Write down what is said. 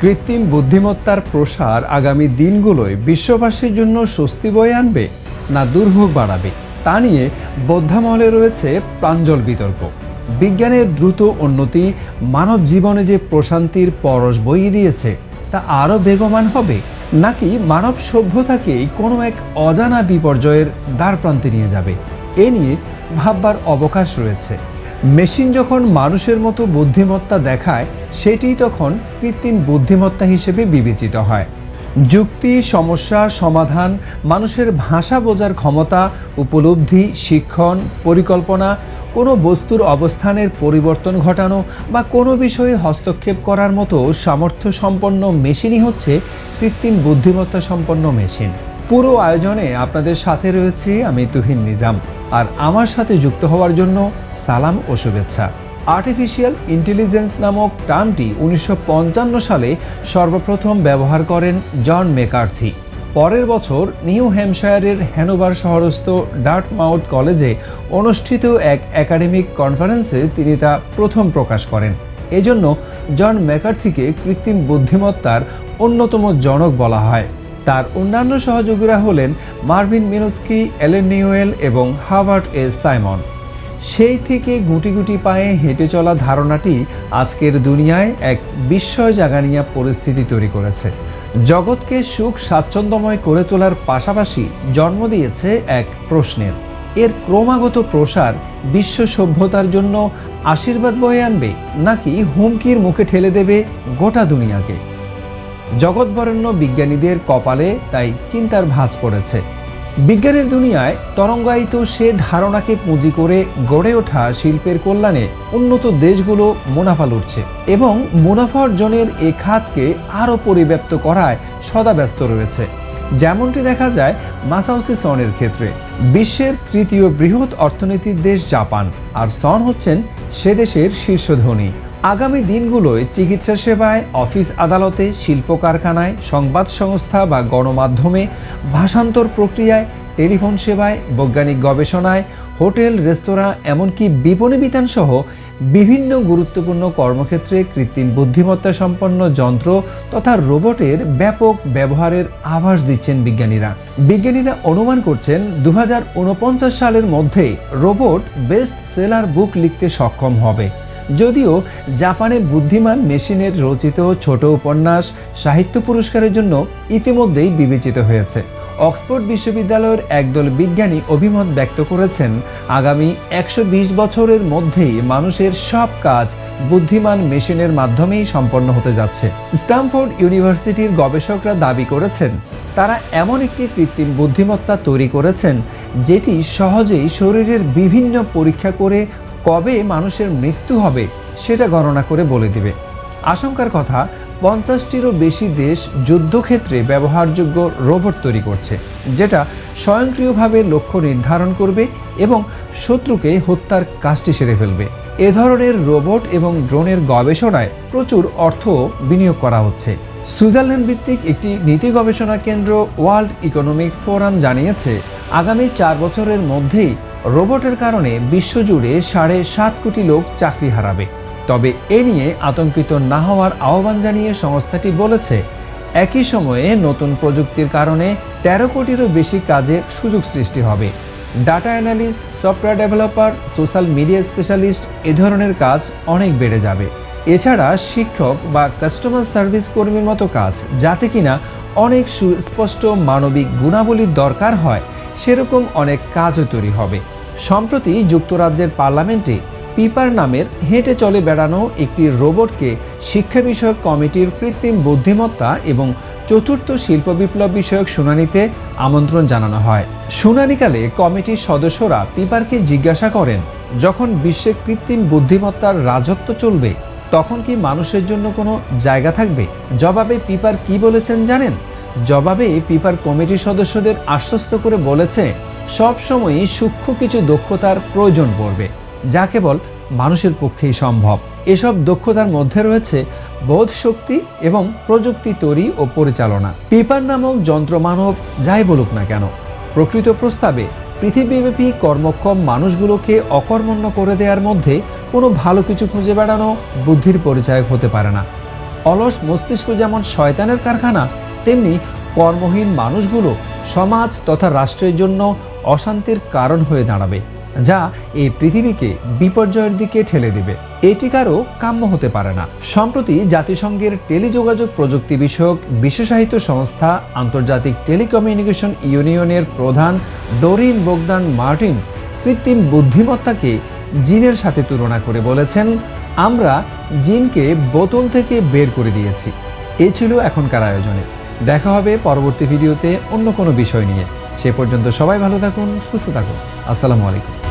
কৃত্রিম বুদ্ধিমত্তার প্রসার আগামী দিনগুলোয় বিশ্ববাসীর জন্য স্বস্তি বয়ে আনবে না দুর্ভোগ বাড়াবে? তা নিয়ে বোদ্ধামহলে রয়েছে প্রাঞ্জল বিতর্ক। বিজ্ঞানের দ্রুত উন্নতি, মানব জীবনে যে প্রশান্তির পরশ বইয়ে দিয়েছে, তা আরও বেগমান হবে? নাকি মানব সভ্যতাকেই কোনো এক অজানা বিপর্যয়ের দ্বারপ্রান্তে নিয়ে যাবে? এ নিয়ে ভাববার অবকাশ রয়েছে। মেশিন যখন মানুষের মতো বুদ্ধিমত্তা দেখায়, সেটি তখন কৃত্রিম বুদ্ধিমত্তা হিসেবে বিবেচিত হয়। যুক্তি সমস্যার সমাধান, মানুষের ভাষা বোঝার ক্ষমতা, উপলব্ধি, শিক্ষণ, পরিকল্পনা, কোনো বস্তুর অবস্থানের পরিবর্তন ঘটানো বা কোনো বিষয়ে হস্তক্ষেপ করার মতো সামর্থ্য সম্পন্ন মেশিনই হচ্ছে কৃত্রিম বুদ্ধিমত্তা সম্পন্ন মেশিন। পুরো আয়োজনে আপনাদের সাথে রয়েছে আমি তুহিন নিজাম। আর আমার সাথে যুক্ত হওয়ার জন্য সালাম ও শুভেচ্ছা। আর্টিফিশিয়াল ইন্টেলিজেন্স নামক টার্মটি উনিশশো পঞ্চান্ন সালে সর্বপ্রথম ব্যবহার করেন জন মেকার্থি। পরের বছর নিউ হ্যাম্পশায়ারের হ্যানোভার শহরস্থ ডার্টমাউথ কলেজে অনুষ্ঠিত এক একাডেমিক কনফারেন্সে তিনি তা প্রথম প্রকাশ করেন। এজন্য জন ম্যাকার্থিকে কৃত্রিম বুদ্ধিমত্তার অন্যতম জনক বলা হয়। তার অন্যান্য সহযোগীরা হলেন মার্ভিন মিনুস্কি, এলেন নিউয়েল এবং হাভার্ট এ সাইমন। সেই থেকে গুটি গুটি পায়ে হেঁটে চলা ধারণাটি আজকের দুনিয়ায় এক বিস্ময় জাগানিয়া পরিস্থিতি তৈরি করেছে। জগৎকে সুখ স্বাচ্ছন্দ্যময় করে তোলার পাশাপাশি জন্ম দিয়েছে এক প্রশ্নের। এর ক্রমাগত প্রসার বিশ্ব সভ্যতার জন্য আশীর্বাদ বয়ে আনবে নাকি হুমকির মুখে ঠেলে দেবে গোটা দুনিয়াকে? জগৎবরেণ্য বিজ্ঞানীদের কপালে তাই চিন্তার ভাঁজ পড়েছে। বিজ্ঞানের দুনিয়ায় তরঙ্গায়িত সে ধারণাকে পুঁজি করে গড়ে ওঠা শিল্পের কল্যাণে উন্নত দেশগুলো মুনাফা লুটছে এবং মুনাফা অর্জনের এ খাতকে আরও পরিব্যাপ্ত করায় সদা ব্যস্ত রয়েছে। যেমনটি দেখা যায় মাসাউসি সনের ক্ষেত্রে। বিশ্বের তৃতীয় বৃহৎ অর্থনীতির দেশ জাপান, আর সন হচ্ছেন সে দেশের শীর্ষ ধনী আগামী দিনগুলোয় চিকিৎসা সেবায় অফিস আদালতে শিল্প কারখানায় সংবাদ সংস্থা বা গণমাধ্যমে, ভাষান্তর প্রক্রিয়ায়, টেলিফোন সেবায়, বৈজ্ঞানিক গবেষণায়, হোটেল, রেস্তোরাঁ, এমনকি বিপণী বিতান সহ বিভিন্ন গুরুত্বপূর্ণ কর্মক্ষেত্রে কৃত্রিম বুদ্ধিমত্তা সম্পন্ন যন্ত্র তথা রোবটের ব্যাপক ব্যবহারের আভাস দিচ্ছেন বিজ্ঞানীরা। বিজ্ঞানীরা অনুমান করছেন দু হাজার ঊনপঞ্চাশ সালের মধ্যে রোবট বেস্ট সেলার বুক লিখতে সক্ষম হবে। যদিও জাপানে বুদ্ধিমান মেশিনের রচিত ছোট উপন্যাস সাহিত্য পুরস্কারের জন্য ইতিমধ্যেই বিবেচিত হয়েছে। অক্সফোর্ড বিশ্ববিদ্যালয়ের একদল বিজ্ঞানী অভিমত ব্যক্ত করেছেন, আগামী একশো বিশ বছরের মধ্যেই মানুষের সব কাজ বুদ্ধিমান মেশিনের মাধ্যমেই সম্পন্ন হতে যাচ্ছে। স্টামফোর্ড ইউনিভার্সিটির গবেষকরা দাবি করেছেন, তারা এমন একটি কৃত্রিম বুদ্ধিমত্তা তৈরি করেছেন, যেটি সহজেই শরীরের বিভিন্ন পরীক্ষা করে কবে মানুষের মৃত্যু হবে সেটা গণনা করে বলে দিবে। আশঙ্কার কথা, পঞ্চাশটিরও বেশি দেশ যুদ্ধক্ষেত্রে ব্যবহারযোগ্য রোবট তৈরি করছে, যেটা স্বয়ংক্রিয়ভাবে লক্ষ্য নির্ধারণ করবে এবং শত্রুকে হত্যার কাজটি সেরে ফেলবে। এ ধরনের রোবট এবং ড্রোনের গবেষণায় প্রচুর অর্থ বিনিয়োগ করা হচ্ছে। সুইজারল্যান্ড ভিত্তিক একটি নীতি গবেষণা কেন্দ্র ওয়ার্ল্ড ইকোনমিক ফোরাম জানিয়েছে, আগামী চার বছরের মধ্যেই রোবটের কারণে বিশ্বজুড়ে সাড়ে সাত কোটি লোক চাকরি হারাবে। তবে এ নিয়ে আতঙ্কিত না হওয়ার আহ্বান জানিয়ে সংস্থাটি বলেছে, একই সময়ে নতুন প্রযুক্তির কারণে তেরো কোটিরও বেশি কাজের সুযোগ সৃষ্টি হবে। Data analyst, software developer, social media specialist এ ধরনের কাজ অনেক বেড়ে যাবে। এছাড়া শিক্ষক বা কাস্টমার সার্ভিস কর্মীর মতো কাজ, যাতে কিনা অনেক সুস্পষ্ট মানবিক গুণাবলীর দরকার হয় সেরকম অনেক কাজও তৈরি হবে। সম্প্রতি যুক্তরাজ্যের পার্লামেন্টে পিপার নামের হেঁটে চলে বেড়ানো একটি রোবটকে শিক্ষা বিষয়ক কমিটির কৃত্রিম বুদ্ধিমত্তা এবং চতুর্থ শিল্প বিপ্লব বিষয়ক শুনানিতে আমন্ত্রণ জানানো হয়। শুনানিকালে কমিটির সদস্যরা পিপারকে জিজ্ঞাসা করেন, যখন বিশ্বে কৃত্রিম বুদ্ধিমত্তার রাজত্ব চলবে, তখন কি মানুষের জন্য কোনো জায়গা থাকবে? জবাবে পিপার কি বলেছেন জানেন? জবাবে পিপার কমিটির সদস্যদের আশ্বস্ত করে বলেছে, সব সময়ই সূক্ষ্ম কিছু দক্ষতার প্রয়োজন পড়বে, যা কেবল মানুষের পক্ষেই সম্ভব। এসব দক্ষতার মধ্যে রয়েছে বোধ শক্তি এবং প্রযুক্তি তৈরি ও পরিচালনা। পিপার নামক যন্ত্রমানব যাই বলুক না কেন, প্রকৃত প্রস্তাবে পৃথিবীব্যাপী কর্মক্ষম মানুষগুলোকে অকর্মণ্য করে দেওয়ার মধ্যে কোনো ভালো কিছু খুঁজে বেড়ানো বুদ্ধির পরিচায়ক হতে পারে না। অলস মস্তিষ্ক যেমন শয়তানের কারখানা তেমনি কর্মহীন মানুষগুলো সমাজ তথা রাষ্ট্রের জন্য অশান্তির কারণ হয়ে দাঁড়াবে, যা এই পৃথিবীকে বিপর্যয়ের দিকে ঠেলে দেবে। এটি কারও কাম্য হতে পারে না। সম্প্রতি জাতিসংঘের টেলিযোগাযোগ প্রযুক্তি বিষয়ক বিশেষায়িত সংস্থা আন্তর্জাতিক টেলিকমিউনিকেশন ইউনিয়নের প্রধান ডোরিন বোগদান মার্টিন কৃত্রিম বুদ্ধিমত্তাকে জিনের সাথে তুলনা করে বলেছেন, আমরা জিনকে বোতল থেকে বের করে দিয়েছি। এ ছিল এখনকার আয়োজনে। দেখা হবে পরবর্তী ভিডিওতে অন্য কোনো বিষয় নিয়ে। সে পর্যন্ত সবাই ভালো থাকুন, সুস্থ থাকুন। আসসালামু আলাইকুম।